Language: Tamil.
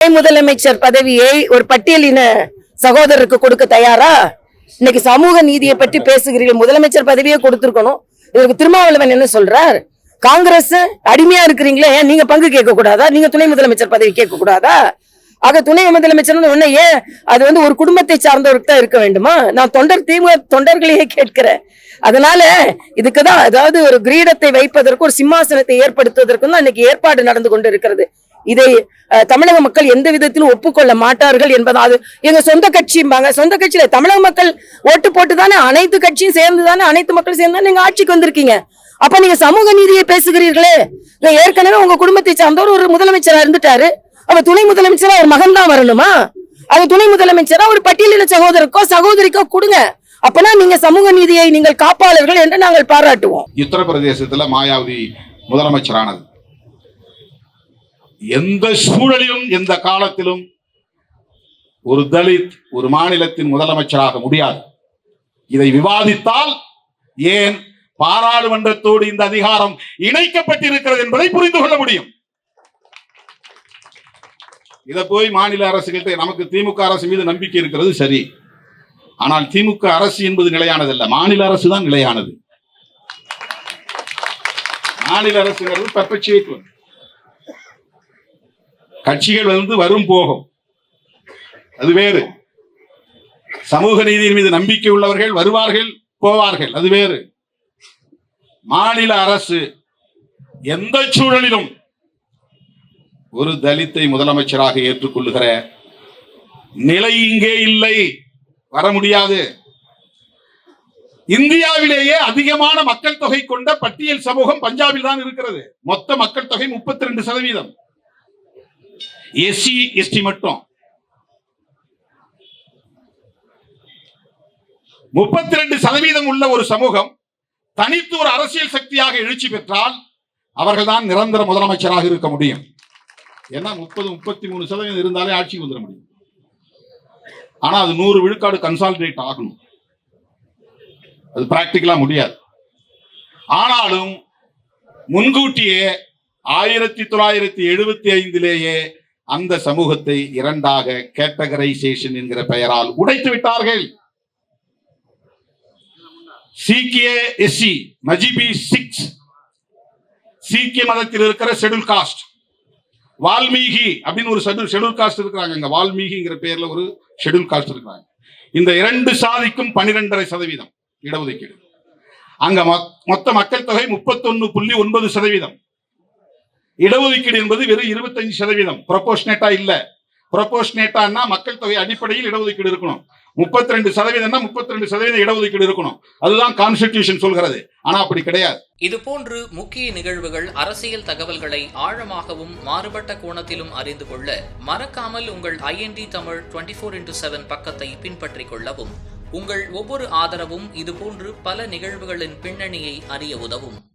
துணை முதலமைச்சர் பதவியை ஒரு பட்டியலின சகோதரருக்கு கொடுக்க தயாரா? இன்னைக்கு சமூக நீதியை பற்றி பேசுகிறீர்கள். முதலமைச்சர் பதவியே கொடுத்திருக்கணும். இதற்கு திருமாவளவன் என்ன சொல்றார்? காங்கிரஸ் அடிமையா இருக்கிறீங்களே ஏன் நீங்க பங்கு கேட்க கூடாதா நீங்க துணை முதலமைச்சர் பதவி கேட்க கூடாதா ஆக துணை முதலமைச்சர் உடனே ஏன் அது வந்து ஒரு குடும்பத்தை சார்ந்தவருக்கு தான் இருக்க வேண்டுமா? நான் தொண்டர் திமுக தொண்டர்களையே கேட்கிறேன். அதனால இதுக்குதான் அதாவது ஒரு கிரீடத்தை வைப்பதற்கு ஒரு சிம்மாசனத்தை ஏற்படுத்துவதற்கும் தான் இன்னைக்கு ஏற்பாடு நடந்து கொண்டு இருக்கிறது இதை தமிழக மக்கள் எந்த விதத்திலும் ஒப்புக்கொள்ள மாட்டார்கள் என்பதாவது எங்க சொந்த கட்சிம்பாங்க. சொந்த கட்சியில தமிழக மக்கள் ஓட்டு போட்டு தானே அனைத்து கட்சியும் சேர்ந்து தானே அனைத்து மக்களும் சேர்ந்து நீங்க ஆட்சிக்கு வந்திருக்கீங்க. அப்ப நீங்க சமூக நீதியை பேசுகிறீர்களே. ஏற்கனவே உங்க குடும்பத்தை சார்ந்தவர் ஒரு முதலமைச்சரா இருந்துட்டாரு. அப்ப துணை முதலமைச்சரா ஒரு மகன் தான் வரணுமா? அது துணை முதலமைச்சரா ஒரு பட்டியலின சகோதரருக்கோ சகோதரிக்கோ கொடுங்க. அப்பனா நீங்க சமூக நீதியை நீங்கள் காப்பாளர்கள் என்று நாங்கள் பாராட்டுவோம். உத்தரப்பிரதேசத்துல மாயாவதி முதலமைச்சரானது. எந்த சூழலிலும் எந்த காலத்திலும் ஒரு தலித் ஒரு மாநிலத்தின் முதலமைச்சராக முடியாது. இதை விவாதித்தால் ஏன் பாராளுமன்றத்தோடு இந்த அதிகாரம் இணைக்கப்பட்டிருக்கிறது என்பதை புரிந்து கொள்ள முடியும். இதை போய் மாநில அரசுகிட்ட நமக்கு திமுக அரசு மீது நம்பிக்கை இருக்கிறது சரி. ஆனால் திமுக அரசு என்பது நிலையானது அல்ல மாநில அரசு தான் நிலையானது. மாநில அரசுங்கிறது பெர்பச்சுவேட் கட்சிகள் வந்து வரும் போகும். அது வேறு. சமூக நீதியின் மீது நம்பிக்கை உள்ளவர்கள் வருவார்கள் போவார்கள். அது வேறு. மாநில அரசு எந்த சூழலிலும் ஒரு தலித்தை முதலமைச்சராக ஏற்றுக்கொள்ளுகிற நிலை இங்கே இல்லை. வர முடியாது. இந்தியாவிலேயே அதிகமான மக்கள் தொகை கொண்ட பட்டியல் சமூகம் பஞ்சாபில் தான் இருக்கிறது. மொத்த மக்கள் தொகை முப்பத்தி ரெண்டு சதவீதம். எஸ்சி எஸ்டி மட்டும். முப்பத்தி ரெண்டு சதவீதம் உள்ள ஒரு சமூகம் தனித்து ஒரு அரசியல் சக்தியாக எழுச்சி பெற்றால் அவர்கள் தான் நிரந்தர முதலமைச்சராக இருக்க முடியும். ஏன்னா முப்பது முப்பத்தி மூணு சதவீதம் இருந்தாலே ஆட்சிக்கு வந்துட முடியும். ஆனா அது நூறு விழுக்காடு கன்சாலிடேட் ஆகணும். அது பிராக்டிக்கலா முடியாது. ஆனாலும் முன்கூட்டியே ஆயிரத்தி தொள்ளாயிரத்தி எழுபத்தி ஐந்திலேயே அந்த சமூகத்தை இரண்டாக கேட்டகரைசேஷன் என்கிற பெயரால் உடைத்து விட்டார்கள் சீக்கிய எஸ்சி மஜிபி சிக்ஸ் சீக்கிய மதத்தில் இருக்கிற ஷெடியூல் காஸ்ட் வால்மீகி அப்படின்னு ஒரு ஷெடியூல் ஷெட்யூல் காஸ்ட் இருக்கிறாங்க. இங்க வால்மீகிங்கிற பேர்ல ஒரு ஷெடியூல் காஸ்ட் இருக்கிறாங்க. இந்த இரண்டு சாதிக்கும் பனிரெண்டரை சதவீதம் இடஒதுக்கீடு. அங்க மொத்த மக்கள் தொகை முப்பத்தொன்னு புள்ளி ஒன்பது சதவீதம். இடஒதுக்கீடு என்பது வெறும் இருபத்தஞ்சு சதவீதம். ப்ரொபோஷனேட்டா இல்ல. ப்ரொபோஷனேட்டான்னா மக்கள் தொகை அடிப்படையில் இடஒதுக்கீடு இருக்கணும். முப்பத்தி ரெண்டு சதவீதம்னா முப்பத்தி ரெண்டு சதவீதம் இடஒதுக்கீடு இருக்கணும். அதுதான் கான்ஸ்டிடியூஷன் சொல்கிறது. ஆனா அப்படி கிடையாது. இதுபோன்று முக்கிய நிகழ்வுகள் அரசியல் தகவல்களை ஆழமாகவும் மாறுபட்ட கோணத்திலும் அறிந்து கொள்ள மறக்காமல் உங்கள் IND Tamil twenty four into seven பக்கத்தை பின்பற்றிக் கொள்ளவும். உங்கள் ஒவ்வொரு ஆதரவும் இதுபோன்று பல நிகழ்வுகளின் பின்னணியை அறிய உதவும்.